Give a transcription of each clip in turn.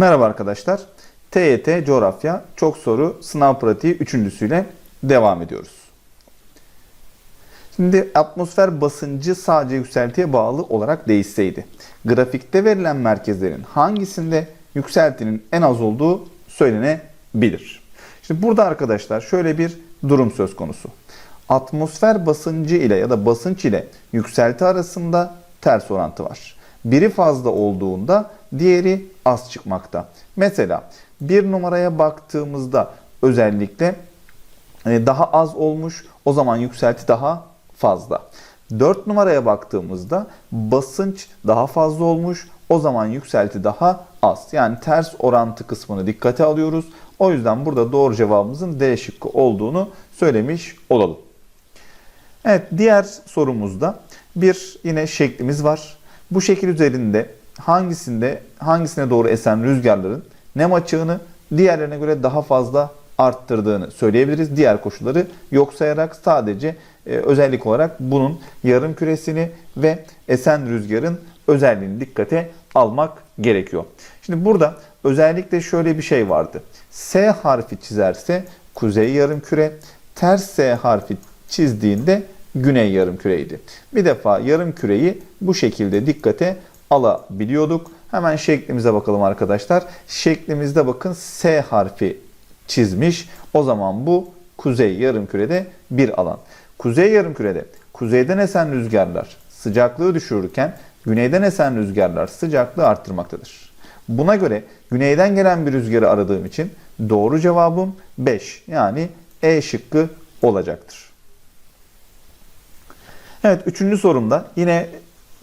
Merhaba arkadaşlar. TYT Coğrafya Çok Soru Sınav Pratiği üçüncüsüyle devam ediyoruz. Şimdi atmosfer basıncı sadece yükseltiye bağlı olarak değişseydi, grafikte verilen merkezlerin hangisinde yükseltinin en az olduğu söylenebilir. Şimdi burada arkadaşlar şöyle bir durum söz konusu. Atmosfer basıncı ile ya da basınç ile yükselti arasında ters orantı var. Biri fazla olduğunda diğeri az çıkmakta. Mesela bir numaraya baktığımızda özellikle e, daha az olmuş o zaman yükselti daha fazla. 4 numaraya baktığımızda basınç daha fazla olmuş o zaman yükselti daha az. Yani ters orantı kısmını dikkate alıyoruz. O yüzden burada doğru cevabımızın D şıkkı olduğunu söylemiş olalım. Evet diğer sorumuzda bir yine şeklimiz var. Bu şekil üzerinde hangisinde hangisine doğru esen rüzgarların nem açığını diğerlerine göre daha fazla arttırdığını söyleyebiliriz. Diğer koşulları yok sayarak sadece e, özellik olarak bunun yarım küresini ve esen rüzgarın özelliğini dikkate almak gerekiyor. Şimdi burada özellikle şöyle bir şey vardı. S harfi çizerse kuzey yarım küre, ters S harfi çizdiğinde güney yarım küreydi. Bir defa yarım küreyi bu şekilde dikkate alabiliyorduk. Hemen şeklimize bakalım arkadaşlar. Şeklimizde bakın S harfi çizmiş. O zaman bu kuzey yarım kürede bir alan. Kuzey yarım kürede kuzeyden esen rüzgarlar sıcaklığı düşürürken güneyden esen rüzgarlar sıcaklığı arttırmaktadır. Buna göre güneyden gelen bir rüzgarı aradığım için doğru cevabım 5 yani E şıkkı olacaktır. Evet üçüncü sorumda yine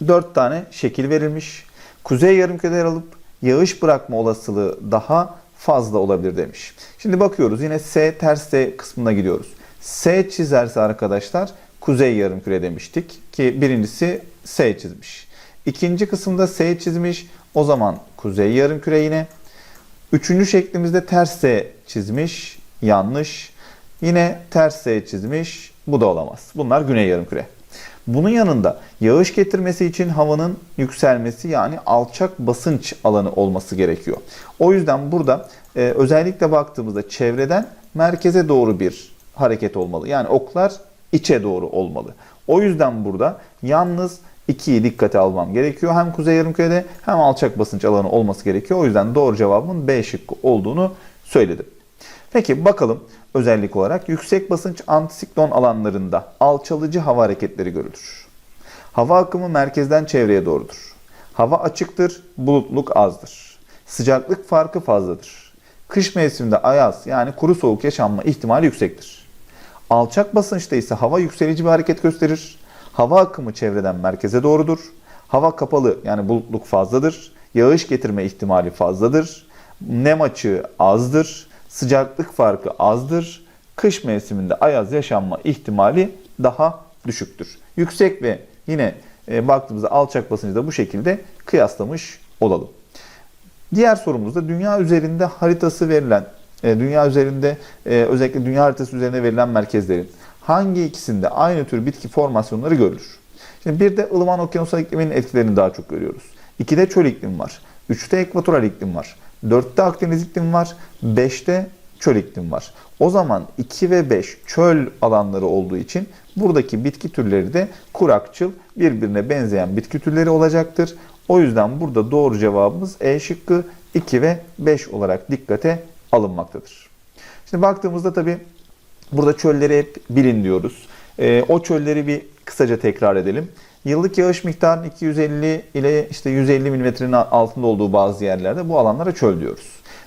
4 tane şekil verilmiş. Kuzey yarımkürede yer alıp yağış bırakma olasılığı daha fazla olabilir demiş. Şimdi bakıyoruz yine S ters S kısmına gidiyoruz. S çizerse arkadaşlar kuzey yarımküre demiştik ki birincisi S çizmiş. İkinci kısımda S çizmiş o zaman kuzey yarımküre yine. Üçüncü şeklimizde ters S çizmiş yanlış. Yine ters S çizmiş bu da olamaz. Bunlar güney yarımküre. Bunun yanında yağış getirmesi için havanın yükselmesi yani alçak basınç alanı olması gerekiyor. O yüzden burada e, özellikle baktığımızda çevreden merkeze doğru bir hareket olmalı. Yani oklar içe doğru olmalı. O yüzden burada yalnız ikiyi dikkate almam gerekiyor. Hem kuzey yarımkürede hem alçak basınç alanı olması gerekiyor. O yüzden doğru cevabın B şıkkı olduğunu söyledim. Peki bakalım özellik olarak yüksek basınç antisiklon alanlarında alçalıcı hava hareketleri görülür. Hava akımı merkezden çevreye doğrudur. Hava açıktır, bulutluk azdır. Sıcaklık farkı fazladır. Kış mevsiminde ayaz yani kuru soğuk yaşanma ihtimali yüksektir. Alçak basınçta ise hava yükselici bir hareket gösterir. Hava akımı çevreden merkeze doğrudur. Hava kapalı yani bulutluk fazladır. Yağış getirme ihtimali fazladır. Nem açığı azdır sıcaklık farkı azdır. Kış mevsiminde ayaz yaşanma ihtimali daha düşüktür. Yüksek ve yine e, baktığımızda alçak basıncı da bu şekilde kıyaslamış olalım. Diğer sorumuzda dünya üzerinde haritası verilen, e, dünya üzerinde e, özellikle dünya haritası üzerine verilen merkezlerin hangi ikisinde aynı tür bitki formasyonları görülür? Şimdi bir de ılıman okyanusal ikliminin etkilerini daha çok görüyoruz. İkide çöl iklim var. Üçte ekvatoral iklim var. 4'te Akdeniz iklim var. 5'te çöl iklim var. O zaman 2 ve 5 çöl alanları olduğu için buradaki bitki türleri de kurakçıl birbirine benzeyen bitki türleri olacaktır. O yüzden burada doğru cevabımız E şıkkı 2 ve 5 olarak dikkate alınmaktadır. Şimdi baktığımızda tabi burada çölleri hep bilin diyoruz. E, o çölleri bir kısaca tekrar edelim. Yıllık yağış miktarının 250 ile işte 150 milimetrenin altında olduğu bazı yerlerde bu alanlara çöl diyoruz.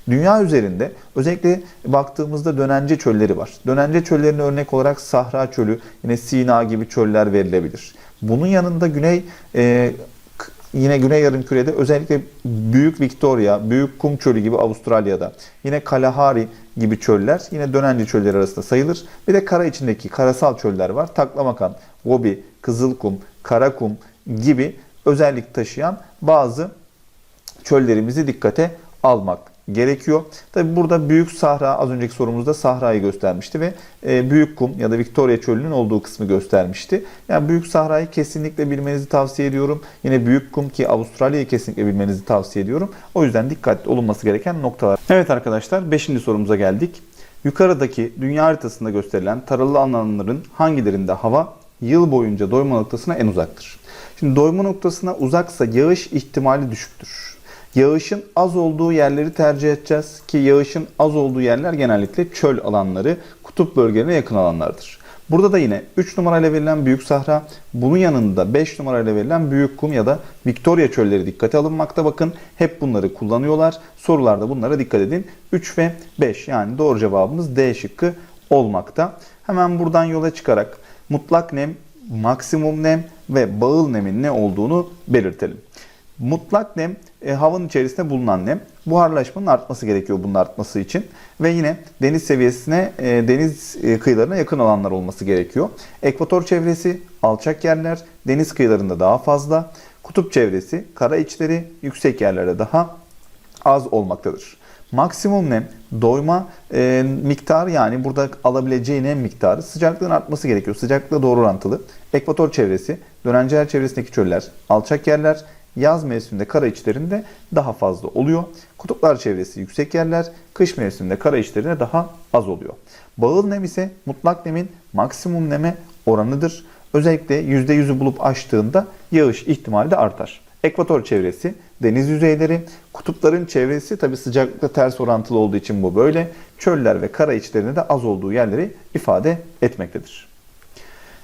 Dünya üzerinde özellikle baktığımızda dönence çölleri var. Dönence çöllerine örnek olarak Sahra Çölü, yine Sina gibi çöller verilebilir. Bunun yanında güney e, yine Güney Yarımküre'de özellikle Büyük Victoria, Büyük Kum Çölü gibi Avustralya'da, yine Kalahari gibi çöller yine dönence çölleri arasında sayılır. Bir de kara içindeki karasal çöller var. Taklamakan, Gobi, Kızılkum, Karakum gibi özellik taşıyan bazı çöllerimizi dikkate almak gerekiyor. Tabi burada Büyük Sahra az önceki sorumuzda Sahra'yı göstermişti ve e, Büyük Kum ya da Victoria Çölü'nün olduğu kısmı göstermişti. Yani Büyük Sahra'yı kesinlikle bilmenizi tavsiye ediyorum. Yine Büyük Kum ki Avustralya'yı kesinlikle bilmenizi tavsiye ediyorum. O yüzden dikkatli olunması gereken noktalar. Evet arkadaşlar 5. sorumuza geldik. Yukarıdaki dünya haritasında gösterilen taralı alanların hangilerinde hava yıl boyunca doyma noktasına en uzaktır? Şimdi doyma noktasına uzaksa yağış ihtimali düşüktür. Yağışın az olduğu yerleri tercih edeceğiz ki yağışın az olduğu yerler genellikle çöl alanları, kutup bölgelerine yakın alanlardır. Burada da yine 3 numarayla verilen Büyük Sahra, bunun yanında 5 numarayla verilen Büyük Kum ya da Victoria çölleri dikkate alınmakta. Bakın hep bunları kullanıyorlar. Sorularda bunlara dikkat edin. 3 ve 5 yani doğru cevabımız D şıkkı olmakta. Hemen buradan yola çıkarak mutlak nem, maksimum nem ve bağıl nemin ne olduğunu belirtelim. Mutlak nem e, havanın içerisinde bulunan nem. Buharlaşmanın artması gerekiyor bunun artması için. Ve yine deniz seviyesine, e, deniz e, kıyılarına yakın alanlar olması gerekiyor. Ekvator çevresi, alçak yerler, deniz kıyılarında daha fazla. Kutup çevresi, kara içleri, yüksek yerlerde daha az olmaktadır. Maksimum nem doyma e, miktarı yani burada alabileceği nem miktarı sıcaklığın artması gerekiyor. Sıcaklığa doğru orantılı. Ekvator çevresi, dönenceler çevresindeki çöller, alçak yerler, yaz mevsiminde kara içlerinde daha fazla oluyor. Kutuplar çevresi yüksek yerler, kış mevsiminde kara içlerinde daha az oluyor. Bağıl nem ise mutlak nemin maksimum neme oranıdır. Özellikle %100'ü bulup aştığında yağış ihtimali de artar. Ekvator çevresi, deniz yüzeyleri, kutupların çevresi tabi sıcaklıkla ters orantılı olduğu için bu böyle. Çöller ve kara içlerinde de az olduğu yerleri ifade etmektedir.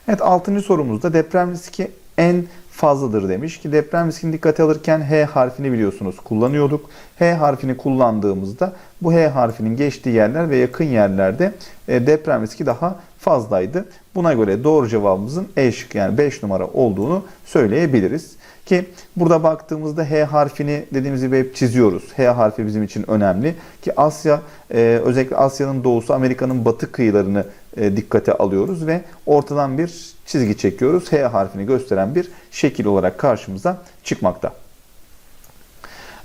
Evet 6. sorumuzda deprem riski en fazladır demiş ki deprem riskini dikkate alırken H harfini biliyorsunuz kullanıyorduk. H harfini kullandığımızda bu H harfinin geçtiği yerler ve yakın yerlerde e, deprem riski daha fazlaydı. Buna göre doğru cevabımızın E şıkkı yani 5 numara olduğunu söyleyebiliriz. Ki burada baktığımızda H harfini dediğimiz gibi hep çiziyoruz. H harfi bizim için önemli. Ki Asya e, özellikle Asya'nın doğusu Amerika'nın batı kıyılarını e, dikkate alıyoruz ve ortadan bir çizgi çekiyoruz. H harfini gösteren bir şekil olarak karşımıza çıkmakta.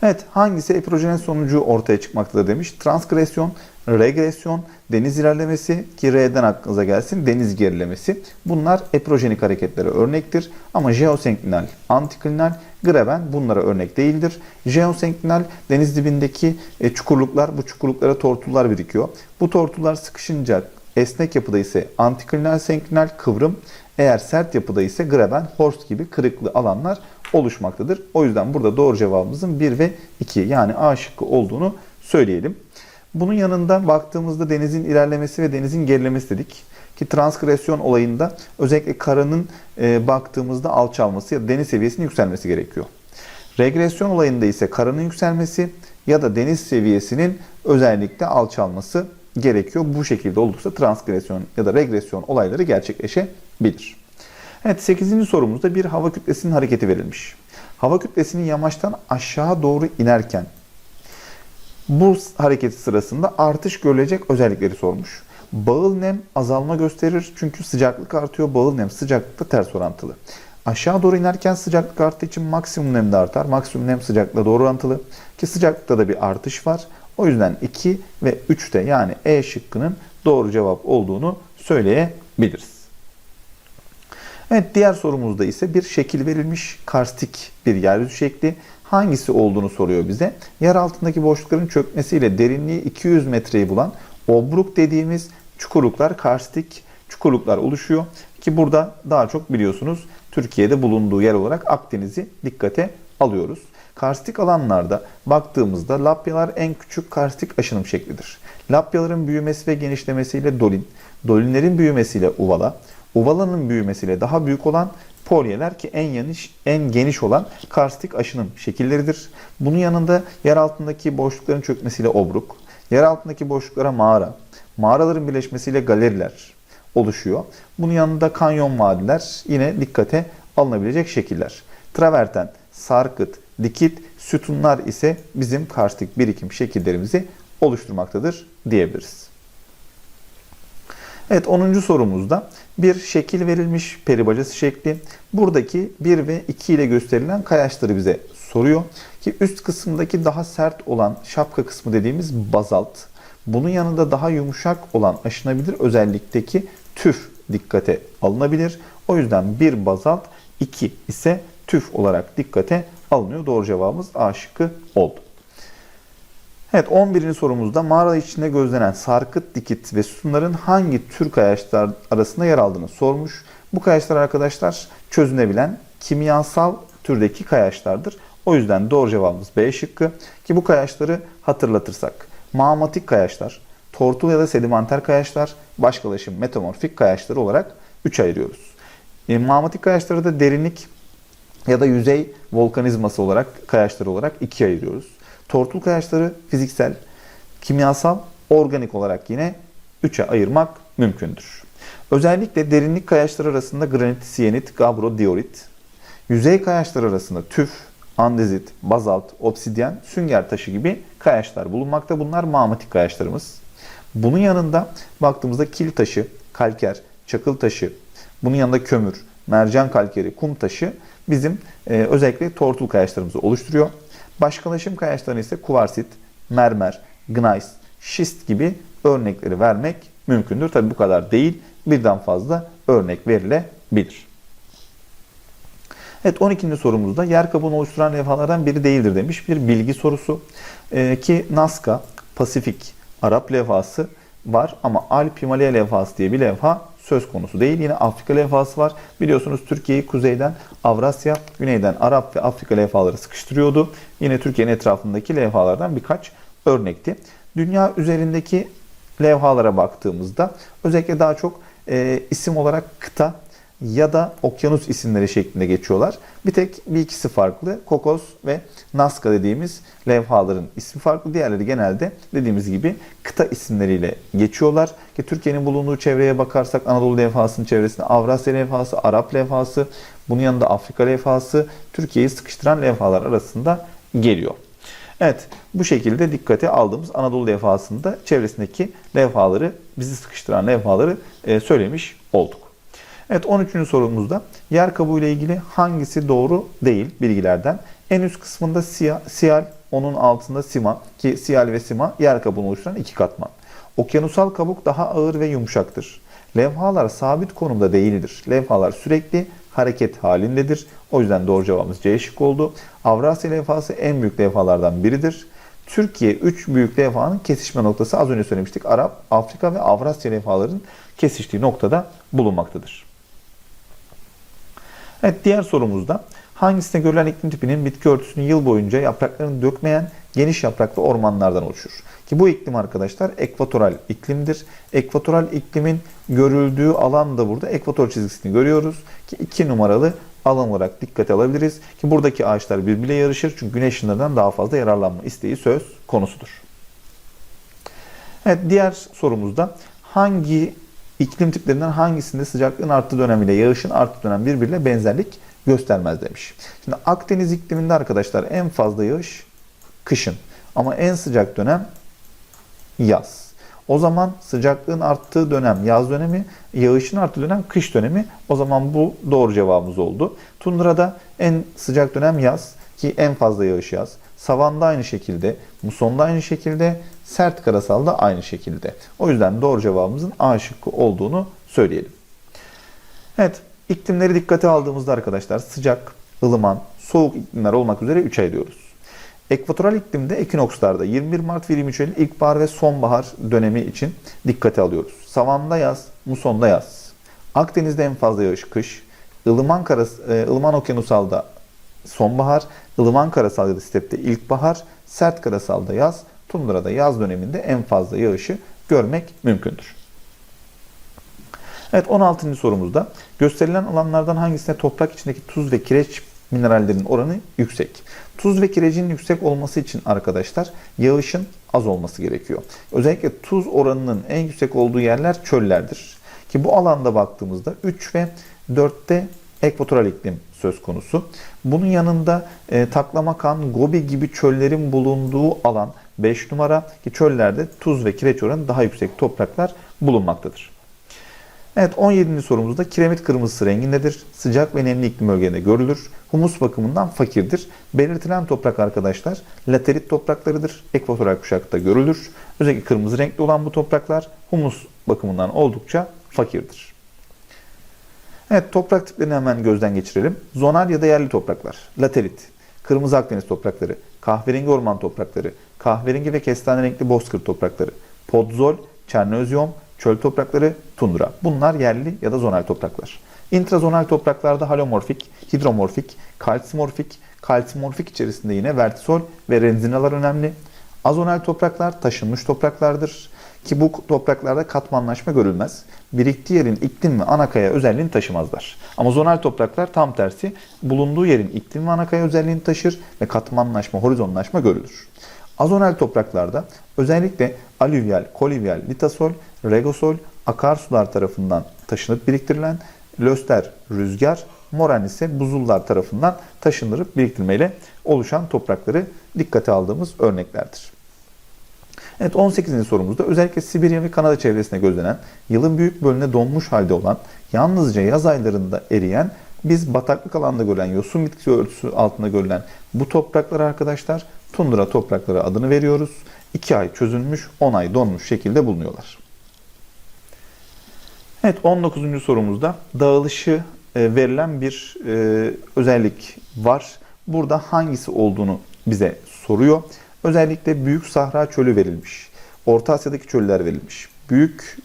Evet hangisi epirojenin sonucu ortaya çıkmaktadır demiş. Transgresyon, regresyon, deniz ilerlemesi ki R'den aklınıza gelsin deniz gerilemesi. Bunlar epirojenik hareketlere örnektir. Ama jeosenklinal, antiklinal, Greben bunlara örnek değildir. Jeosenklinal deniz dibindeki e, çukurluklar, bu çukurluklara tortullar birikiyor. Bu tortullar sıkışınca esnek yapıda ise antiklinal senklinal kıvrım, eğer sert yapıda ise Greben, Horst gibi kırıklı alanlar oluşmaktadır. O yüzden burada doğru cevabımızın 1 ve 2 yani A şıkkı olduğunu söyleyelim. Bunun yanında baktığımızda denizin ilerlemesi ve denizin gerilemesi dedik. Ki transgresyon olayında özellikle karanın e, baktığımızda alçalması ya da deniz seviyesinin yükselmesi gerekiyor. Regresyon olayında ise karanın yükselmesi ya da deniz seviyesinin özellikle alçalması gerekiyor. Bu şekilde olursa transgresyon ya da regresyon olayları gerçekleşebilir. Evet 8. sorumuzda bir hava kütlesinin hareketi verilmiş. Hava kütlesinin yamaçtan aşağı doğru inerken bu hareketi sırasında artış görülecek özellikleri sormuş. Bağıl nem azalma gösterir çünkü sıcaklık artıyor. Bağıl nem sıcaklıkla ters orantılı. Aşağı doğru inerken sıcaklık arttığı için maksimum nem de artar. Maksimum nem sıcaklıkla doğru orantılı. Ki sıcaklıkta da bir artış var. O yüzden 2 ve 3'te yani E şıkkının doğru cevap olduğunu söyleyebiliriz. Evet diğer sorumuzda ise bir şekil verilmiş karstik bir yeryüzü şekli. Hangisi olduğunu soruyor bize. Yer altındaki boşlukların çökmesiyle derinliği 200 metreyi bulan obruk dediğimiz çukurluklar, karstik çukurluklar oluşuyor. Ki burada daha çok biliyorsunuz Türkiye'de bulunduğu yer olarak Akdeniz'i dikkate alıyoruz. Karstik alanlarda baktığımızda lapyalar en küçük karstik aşınım şeklidir. Lapyaların büyümesi ve genişlemesiyle dolin, dolinlerin büyümesiyle uvala, uvalanın büyümesiyle daha büyük olan polyeler ki en geniş, en geniş olan karstik aşınım şekilleridir. Bunun yanında yer altındaki boşlukların çökmesiyle obruk, yer altındaki boşluklara mağara, mağaraların birleşmesiyle galeriler oluşuyor. Bunun yanında kanyon vadiler yine dikkate alınabilecek şekiller. Traverten, sarkıt, dikit, sütunlar ise bizim karstik birikim şekillerimizi oluşturmaktadır diyebiliriz. Evet 10. sorumuzda bir şekil verilmiş peri bacası şekli. Buradaki 1 ve 2 ile gösterilen kayaçları bize soruyor. Ki üst kısımdaki daha sert olan şapka kısmı dediğimiz bazalt. Bunun yanında daha yumuşak olan aşınabilir özellikteki tüf dikkate alınabilir. O yüzden bir bazalt 2 ise tüf olarak dikkate alınıyor. Doğru cevabımız A şıkkı oldu. Evet 11. sorumuzda mağara içinde gözlenen sarkıt, dikit ve sütunların hangi tür kayaçlar arasında yer aldığını sormuş. Bu kayaçlar arkadaşlar çözünebilen kimyasal türdeki kayaçlardır. O yüzden doğru cevabımız B şıkkı. Ki bu kayaçları hatırlatırsak mağmatik kayaçlar, tortul ya da sedimenter kayaçlar, başkalaşım metamorfik kayaçları olarak 3 ayırıyoruz. E, mağmatik kayaçları da derinlik ya da yüzey volkanizması olarak kayaçları olarak ikiye ayırıyoruz. Tortul kayaçları fiziksel, kimyasal, organik olarak yine 3'e ayırmak mümkündür. Özellikle derinlik kayaçları arasında granit, siyenit, gabro, diorit, yüzey kayaçları arasında tüf, andezit, bazalt, obsidyen, sünger taşı gibi kayaçlar bulunmakta. Bunlar mağmatik kayaçlarımız. Bunun yanında baktığımızda kil taşı, kalker, çakıl taşı, bunun yanında kömür, mercan kalkeri, kum taşı bizim e, özellikle tortul kayaçlarımızı oluşturuyor. Başkalaşım kayaçlarını ise kuvarsit, mermer, gneiss, şist gibi örnekleri vermek mümkündür. Tabi bu kadar değil, birden fazla örnek verilebilir. Evet 12. sorumuzda yer kabuğunu oluşturan levhalardan biri değildir demiş bir bilgi sorusu. Ee, ki Nazca, Pasifik, Arap levhası var ama Alp Himalaya levhası diye bir levha söz konusu değil. Yine Afrika levhası var. Biliyorsunuz Türkiye'yi kuzeyden Avrasya, güneyden Arap ve Afrika levhaları sıkıştırıyordu. Yine Türkiye'nin etrafındaki levhalardan birkaç örnekti. Dünya üzerindeki levhalara baktığımızda özellikle daha çok e, isim olarak kıta ya da okyanus isimleri şeklinde geçiyorlar. Bir tek bir ikisi farklı. Kokos ve Nazca dediğimiz levhaların ismi farklı. Diğerleri genelde dediğimiz gibi kıta isimleriyle geçiyorlar. Ki Türkiye'nin bulunduğu çevreye bakarsak Anadolu levhasının çevresinde Avrasya levhası, Arap levhası, bunun yanında Afrika levhası Türkiye'yi sıkıştıran levhalar arasında geliyor. Evet bu şekilde dikkate aldığımız Anadolu levhasında çevresindeki levhaları, bizi sıkıştıran levhaları e, söylemiş olduk. Evet 13. sorumuzda yer kabuğu ile ilgili hangisi doğru değil bilgilerden. En üst kısmında siyah, siyal, onun altında sima ki siyal ve sima yer kabuğunu oluşturan iki katman. Okyanusal kabuk daha ağır ve yumuşaktır. Levhalar sabit konumda değildir. Levhalar sürekli hareket halindedir. O yüzden doğru cevabımız C şık oldu. Avrasya levhası en büyük levhalardan biridir. Türkiye 3 büyük levhanın kesişme noktası az önce söylemiştik. Arap, Afrika ve Avrasya levhaların kesiştiği noktada bulunmaktadır. Evet diğer sorumuzda hangisinde görülen iklim tipinin bitki örtüsünü yıl boyunca yapraklarını dökmeyen geniş yapraklı ormanlardan oluşur? Ki bu iklim arkadaşlar ekvatoral iklimdir. Ekvatoral iklimin görüldüğü alan da burada ekvator çizgisini görüyoruz. Ki 2 numaralı alan olarak dikkate alabiliriz. Ki buradaki ağaçlar birbiriyle yarışır. Çünkü güneş ışınlarından daha fazla yararlanma isteği söz konusudur. Evet diğer sorumuzda hangi iklim tiplerinden hangisinde sıcaklığın arttığı dönem ile yağışın arttığı dönem birbiriyle benzerlik göstermez demiş. Şimdi Akdeniz ikliminde arkadaşlar en fazla yağış kışın ama en sıcak dönem yaz. O zaman sıcaklığın arttığı dönem yaz dönemi, yağışın arttığı dönem kış dönemi. O zaman bu doğru cevabımız oldu. Tundrada en sıcak dönem yaz ki en fazla yağış yaz. Savanda aynı şekilde, musonda aynı şekilde, sert karasalda aynı şekilde. O yüzden doğru cevabımızın A şıkkı olduğunu söyleyelim. Evet, iklimleri dikkate aldığımızda arkadaşlar sıcak, ılıman, soğuk iklimler olmak üzere 3 ayırıyoruz. Ekvatoral iklimde ekinokslarda 21 Mart ve 23 Eylül ilkbahar ve sonbahar dönemi için dikkate alıyoruz. Savanda yaz, musonda yaz. Akdeniz'de en fazla yağış kış. Ilıman, karası, e, ılıman okyanusalda sonbahar, ılıman karasal ya da stepte ilkbahar, sert karasalda yaz, tundrada yaz döneminde en fazla yağışı görmek mümkündür. Evet 16. sorumuzda gösterilen alanlardan hangisinde toprak içindeki tuz ve kireç minerallerin oranı yüksek? Tuz ve kirecin yüksek olması için arkadaşlar yağışın az olması gerekiyor. Özellikle tuz oranının en yüksek olduğu yerler çöllerdir. Ki bu alanda baktığımızda 3 ve 4'te ekvatoral iklim söz konusu. Bunun yanında e, Taklamakan, Gobi gibi çöllerin bulunduğu alan 5 numara ki çöllerde tuz ve kireç oranı daha yüksek topraklar bulunmaktadır. Evet 17. sorumuzda kiremit kırmızısı rengindedir. Sıcak ve nemli iklim bölgelerinde görülür. Humus bakımından fakirdir. Belirtilen toprak arkadaşlar laterit topraklarıdır. Ekvatoral kuşakta görülür. Özellikle kırmızı renkli olan bu topraklar humus bakımından oldukça fakirdir. Evet toprak tiplerini hemen gözden geçirelim. Zonal ya da yerli topraklar. Laterit, kırmızı Akdeniz toprakları, kahverengi orman toprakları, kahverengi ve kestane renkli bozkır toprakları, podzol, çernoziyom, çöl toprakları, tundra. Bunlar yerli ya da zonal topraklar. İntrazonal topraklarda halomorfik, hidromorfik, kalsimorfik, kalsimorfik içerisinde yine vertisol ve renzinalar önemli. Azonal topraklar taşınmış topraklardır ki bu topraklarda katmanlaşma görülmez. Biriktiği yerin iklim ve anakaya özelliğini taşımazlar. Ama zonal topraklar tam tersi bulunduğu yerin iklim ve anakaya özelliğini taşır ve katmanlaşma, horizonlaşma görülür. Azonal topraklarda özellikle alüvyal, kolüvyal, litasol, regosol, akarsular tarafından taşınıp biriktirilen löster, rüzgar, moran ise buzullar tarafından taşınırıp biriktirmeyle oluşan toprakları dikkate aldığımız örneklerdir. Evet 18. sorumuzda özellikle Sibirya ve Kanada çevresinde gözlenen, yılın büyük bölümünde donmuş halde olan, yalnızca yaz aylarında eriyen, biz bataklık alanda görülen, yosun bitkisi örtüsü altında görülen bu topraklara arkadaşlar tundra toprakları adını veriyoruz. 2 ay çözülmüş, 10 ay donmuş şekilde bulunuyorlar. Evet 19. sorumuzda dağılışı verilen bir e, özellik var. Burada hangisi olduğunu bize soruyor. Özellikle Büyük Sahra Çölü verilmiş. Orta Asya'daki çöller verilmiş. Büyük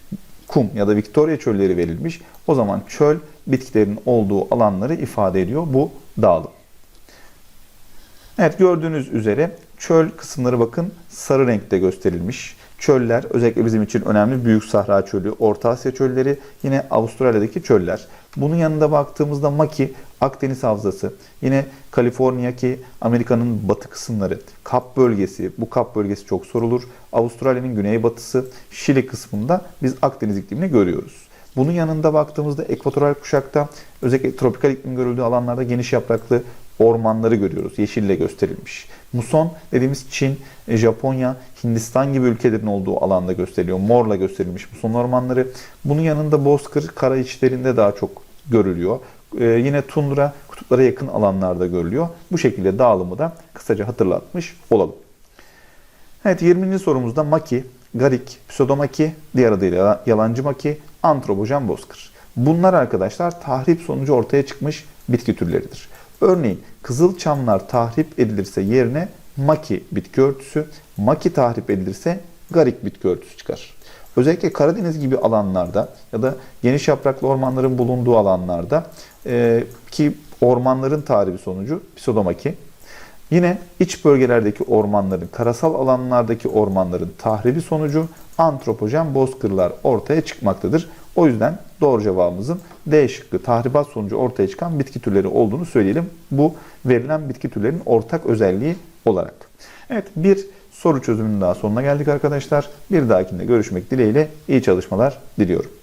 Kum ya da Victoria çölleri verilmiş. O zaman çöl bitkilerin olduğu alanları ifade ediyor bu dağılım. Evet gördüğünüz üzere çöl kısımları bakın sarı renkte gösterilmiş. Çöller özellikle bizim için önemli Büyük Sahra Çölü, Orta Asya çölleri, yine Avustralya'daki çöller. Bunun yanında baktığımızda Maki, Akdeniz Havzası, yine Kaliforniya ki Amerika'nın batı kısımları, Kap bölgesi, bu Kap bölgesi çok sorulur. Avustralya'nın güneybatısı, Şili kısmında biz Akdeniz iklimini görüyoruz. Bunun yanında baktığımızda ekvatoral kuşakta özellikle tropikal iklim görüldüğü alanlarda geniş yapraklı ormanları görüyoruz. Yeşille gösterilmiş. Muson dediğimiz Çin, Japonya, Hindistan gibi ülkelerin olduğu alanda gösteriliyor. Morla gösterilmiş muson ormanları. Bunun yanında bozkır kara içlerinde daha çok görülüyor. Ee, yine tundra kutuplara yakın alanlarda görülüyor. Bu şekilde dağılımı da kısaca hatırlatmış olalım. Evet 20. sorumuzda maki, garik, pseudomaki, diğer adıyla yalancı maki, antropojen bozkır. Bunlar arkadaşlar tahrip sonucu ortaya çıkmış bitki türleridir. Örneğin kızılçamlar tahrip edilirse yerine maki bitki örtüsü, maki tahrip edilirse garik bitki örtüsü çıkar. Özellikle Karadeniz gibi alanlarda ya da geniş yapraklı ormanların bulunduğu alanlarda e, ki ormanların tahribi sonucu pseudomaki, Yine iç bölgelerdeki ormanların, karasal alanlardaki ormanların tahribi sonucu antropojen bozkırlar ortaya çıkmaktadır. O yüzden doğru cevabımızın D şıkkı tahribat sonucu ortaya çıkan bitki türleri olduğunu söyleyelim. Bu verilen bitki türlerinin ortak özelliği olarak. Evet bir soru çözümünün daha sonuna geldik arkadaşlar. Bir dahakinde görüşmek dileğiyle iyi çalışmalar diliyorum.